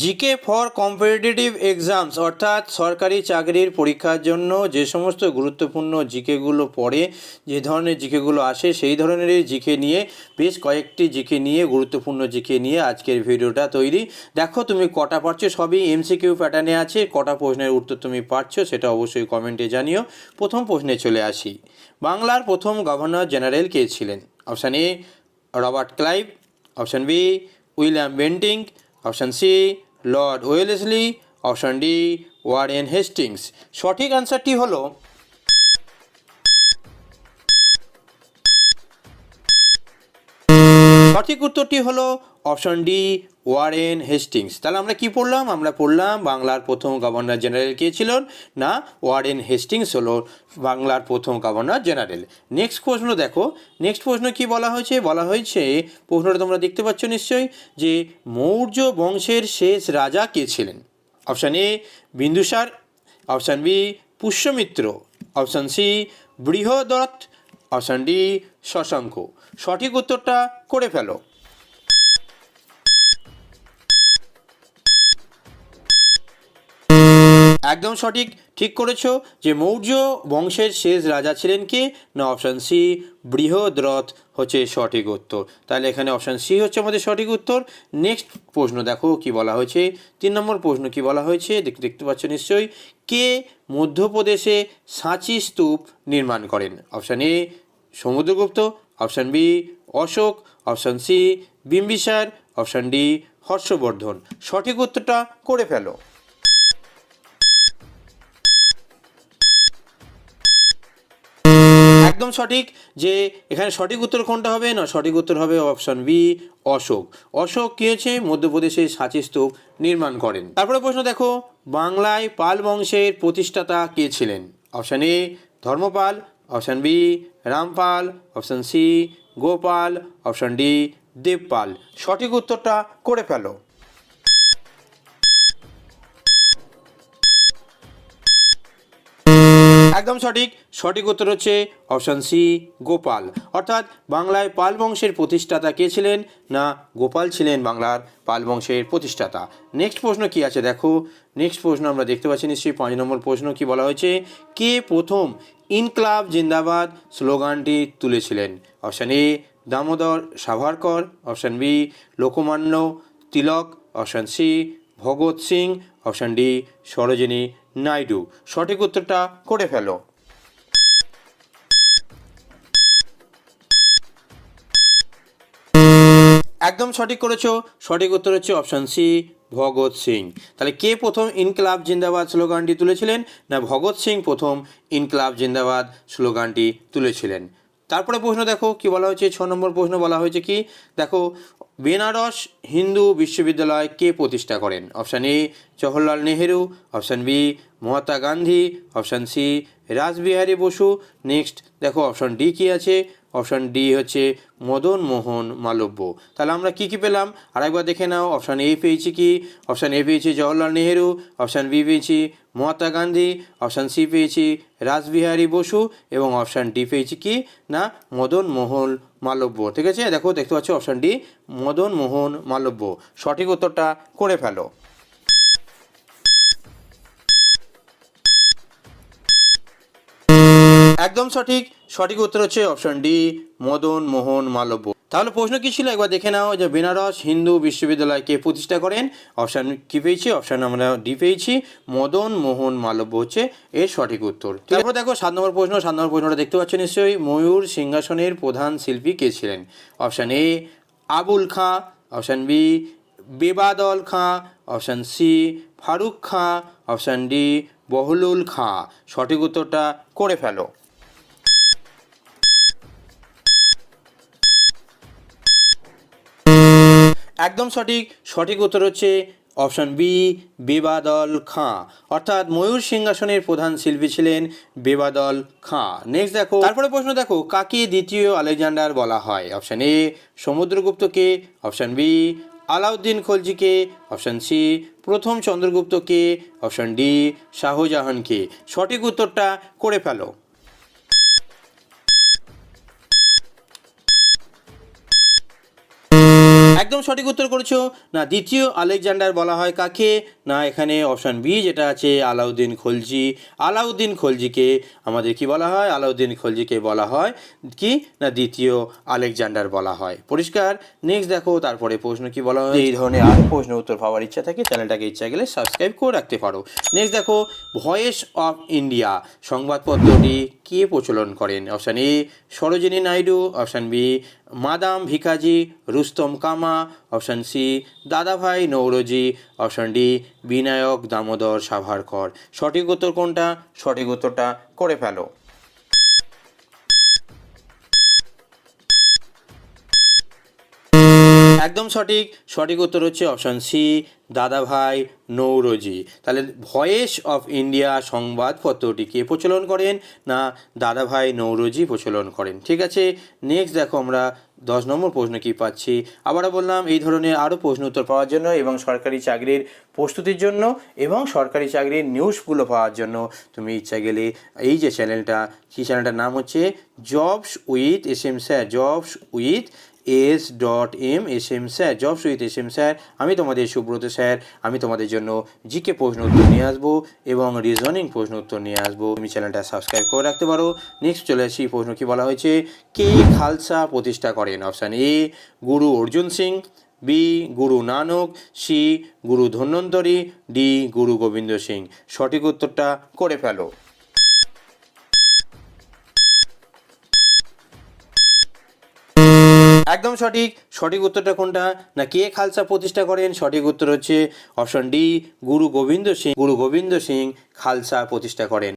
GK for competitive exams অর্থাৎ সরকারি চাকরির পরীক্ষার জন্য যে সমস্ত গুরুত্বপূর্ণ জিকেগুলো পড়ে, যে ধরনের জিকেগুলো আসে, সেই ধরনেরই জিকে নিয়ে, বেশ কয়েকটি জিকে নিয়ে, গুরুত্বপূর্ণ জিকে নিয়ে আজকের ভিডিওটা তৈরি। দেখো তুমি কটা পারছ সবই এমসিকিউ প্যাটার্নে আছে, কটা প্রশ্নের উত্তর তুমি পারছ সেটা অবশ্যই কমেন্টে জানিও। প্রথম প্রশ্নে চলে আসি। বাংলার প্রথম গভর্নর জেনারেল কে ছিলেন? Option A Robert Clive option B William Bentinck option C Lord Wellesley option D Warren Hastings. সঠিক অ্যান্সারটি হলো সঠিক উত্তরটি হলো অপশন ডি, ওয়ারেন হেস্টিংস। তাহলে আমরা কি পড়লাম? আমরা পড়লাম বাংলার প্রথম গভর্নর জেনারেল কে ছিলেন? না, ওয়ারেন হেস্টিংস হলো বাংলার প্রথম গভর্নর জেনারেল। নেক্সট প্রশ্ন দেখো। নেক্সট প্রশ্ন কি বলা হয়েছে? বলা হয়েছে, প্রশ্নটা তোমরা দেখতে পাচ্ছ নিশ্চয়ই, যে মৌর্য বংশের শেষ রাজা কে ছিলেন? Option A, Bindusara. Option B, Pushyamitra. Option C Brihadratha option D Shashanka. সঠিক উত্তরটা করে ফেলো। একদম সঠিক। ঠিক করেছ যে মৌর্য বংশের শেষ রাজা ছিলেন কে? না অপশান সি বৃহদ্রথ হচ্ছে সঠিক উত্তর। তাহলে এখানে অপশান সি হচ্ছে আমাদের সঠিক উত্তর। নেক্সট প্রশ্ন দেখো, কি বলা হয়েছে? তিন নম্বর প্রশ্ন কি বলা হয়েছে? দেখতে দেখতে পাচ্ছ নিশ্চয়ই। কে মধ্যপ্রদেশে সাঁচি স্তূপ নির্মাণ করেন? Option A Samudragupta option B Ashoka option C Bimbisara option D Harshavardhana. সঠিক উত্তরটা করে ফেলো। একদম সঠিক যে এখানে সঠিক উত্তর কোনটা হবে? না, সঠিক উত্তর হবে অপশন বি অশোক। অশোক কী হয়েছে মধ্যপ্রদেশে সাঁচি স্তূপ নির্মাণ করেন। তারপরে প্রশ্ন দেখো, বাংলায় পাল বংশের প্রতিষ্ঠাতা কে ছিলেন? Option A Dharmapala option B Rampala option C Gopala option D Devapala. সঠিক উত্তরটা করে ফেলো। একদম সঠিক। সঠিক উত্তর হচ্ছে অপশান সি, গোপাল। অর্থাৎ বাংলায় পাল বংশের প্রতিষ্ঠাতা কে ছিলেন? না, গোপাল ছিলেন বাংলার পাল বংশের প্রতিষ্ঠাতা। নেক্সট প্রশ্ন কি আছে? দেখো। নেক্সট প্রশ্ন আমরা দেখতে পাচ্ছি নিশ্চয়ই। পাঁচ নম্বর প্রশ্ন কি বলা হয়েছে? কে প্রথম ইনক্লাব জিন্দাবাদ স্লোগানটি তুলেছিলেন? Option A, Damodar Savarkar. Option B, Lokmanya Tilak. Option C, Bhagat Singh. Option D, Sarojini Naidu. সঠিক উত্তরটা করে ফেলো। একদম সঠিক করেছ, সঠিক উত্তর হচ্ছে অপশান সি, ভগৎ সিং। তাহলে কে প্রথম ইনকলাব জিন্দাবাদ স্লোগানটি তুলেছিলেন? না, ভগৎ সিং প্রথম ইনকলাব জিন্দাবাদ স্লোগানটি তুলেছিলেন। তারপরে প্রশ্ন দেখো, কি বলা হয়েছে? ছ নম্বর প্রশ্ন বলা হয়েছে কি? দেখো, বেনারস হিন্দু বিশ্ববিদ্যালয় কে প্রতিষ্ঠা করেন? Option A, Jawaharlal Nehru, option B, Mahatma Gandhi, option C, Rashbehari Bose. Next, দেখো, অপশান ডি কি আছে? অপশান ডি হচ্ছে মদন মোহন মালব্য। তাহলে আমরা কি কি পেলাম? আরেকবার দেখে নাও, অপশান এ পেয়েছি কি? অপশান এ পেয়েছি জওহরলাল নেহেরু, অপশান বি পেয়েছি মহাত্মা গান্ধী, অপশান সি পেয়েছি রাসবিহারী বসু এবং অপশান ডি পেয়েছি কি? না, মদন মোহন মালব্য। ঠিক আছে? দেখো, দেখতে পাচ্ছ অপশান ডি, মদন মোহন মালব্য। সঠিক উত্তরটা করে ফেলো। একদম সঠিক। সঠিক উত্তর হচ্ছে অপশন ডি মদন মোহন মালব্য। তাহলে প্রশ্ন কি ছিল? একবার দেখে নাও যে বেনারস হিন্দু বিশ্ববিদ্যালয়কে প্রতিষ্ঠা করেন? অপশান কি পেয়েছি? অপশান আমরা ডি পেয়েছি, মদন মোহন মালব্য হচ্ছে এর সঠিক উত্তর। তারপর দেখো, সাত নম্বর প্রশ্ন, সাত নম্বর প্রশ্নটা দেখতে পাচ্ছ নিশ্চয়ই। ময়ূর সিংহাসনের প্রধান শিল্পী কে ছিলেন? Option A Abul Khan. Option B Bebadal Khan. Option C Faruk Khan. Option D Bahlul Khan. সঠিক উত্তরটা করে ফেলো। একদম সঠিক সঠিক উত্তর হচ্ছে অপশন বি, বেবাদল খাঁ। অর্থাৎ ময়ূর সিংহাসনের প্রধান শিল্পী ছিলেন বেবাদল খাঁ। নেক্সট দেখো, তারপরে প্রশ্ন দেখো, কাকে দ্বিতীয় আলেকজান্ডার বলা হয়? অপশন এ, সমুদ্রগুপ্তকে। অপশন বি, আলাউদ্দিন খলজিকে। অপশন সি, প্রথম চন্দ্রগুপ্তকে। অপশন ডি, শাহজাহানকে। সঠিক উত্তরটা করে ফেলো। সঠিক উত্তর করেছ। না দ্বিতীয় আলেকজান্ডার বলা হয় কাকে? না, এখানে অপশান বি যেটা আছে, আলাউদ্দিন খলজি। আলাউদ্দিন খলজিকে আমাদের কি বলা হয়? আলাউদ্দিন খলজিকে বলা হয় কি? না, দ্বিতীয় আলেকজান্ডার বলা হয়। পরিষ্কার? নেক্সট দেখো, তারপরে প্রশ্ন কি বলা হয়? এই ধরনের আরও প্রশ্ন উত্তর পাওয়ার ইচ্ছা থাকে, চ্যানেলটাকে ইচ্ছা গেলে সাবস্ক্রাইব করে রাখতে পারো। নেক্সট দেখো ভয়েস অফ ইন্ডিয়া সংবাদপত্রটি কে প্রচলন করেন? Option A Sarojini Naidu. Option B madame Bhikaji Rustom Cama. Option C, Dadabhai Naoroji. Option D, Vinayak Damodar Savarkar. সঠিক উত্তর কোনটা? সঠিক উত্তরটা করে ফেলো। একদম সঠিক। সঠিক উত্তর হচ্ছে অপশান সি, দাদাভাই নৌরজি। তাহলে ভয়েস অফ ইন্ডিয়া সংবাদপত্রটি কে প্রচলন করেন না দাদাভাই নৌরজি প্রচলন করেন। ঠিক আছে? নেক্সট দেখো আমরা দশ নম্বর প্রশ্ন কি পাচ্ছি? আবারও বললাম, এই ধরনের আরও প্রশ্ন উত্তর পাওয়ার জন্য এবং সরকারি চাকরির প্রস্তুতির জন্য এবং সরকারি চাকরির নিউজগুলো পাওয়ার জন্য। তুমি ইচ্ছা গেলে এই যে চ্যানেলটা সেই চ্যানেলটার নাম হচ্ছে jobs with S M sir jobs with S dot M S M sir jobs with S M sir আমি তোমাদের সুব্রত স্যার আমি তোমাদের জন্য জিকে প্রশ্ন উত্তর নিয়ে আসব এবং রিজনিং প্রশ্ন উত্তর নিয়ে আসব। তুমি চ্যানেলটা সাবস্ক্রাইব করে রাখতে পারো। নেক্সট চলে আসি, প্রশ্ন কি বলা হয়েছে? কে খালসা প্রতিষ্ঠা করেন? অপশান এ গুরু অর্জুন সিং বি গুরু নানক সি গুরু ধন্বন্তরী ডি গুরু গোবিন্দ সিং। সঠিক উত্তরটা করে ফেলো। একদম সঠিক। সঠিক উত্তরটা কোনটা? না কে খালসা প্রতিষ্ঠা করেন? সঠিক উত্তর হচ্ছে অপশন ডি, গুরু গোবিন্দ সিং। গুরু গোবিন্দ সিং খালসা প্রতিষ্ঠা করেন।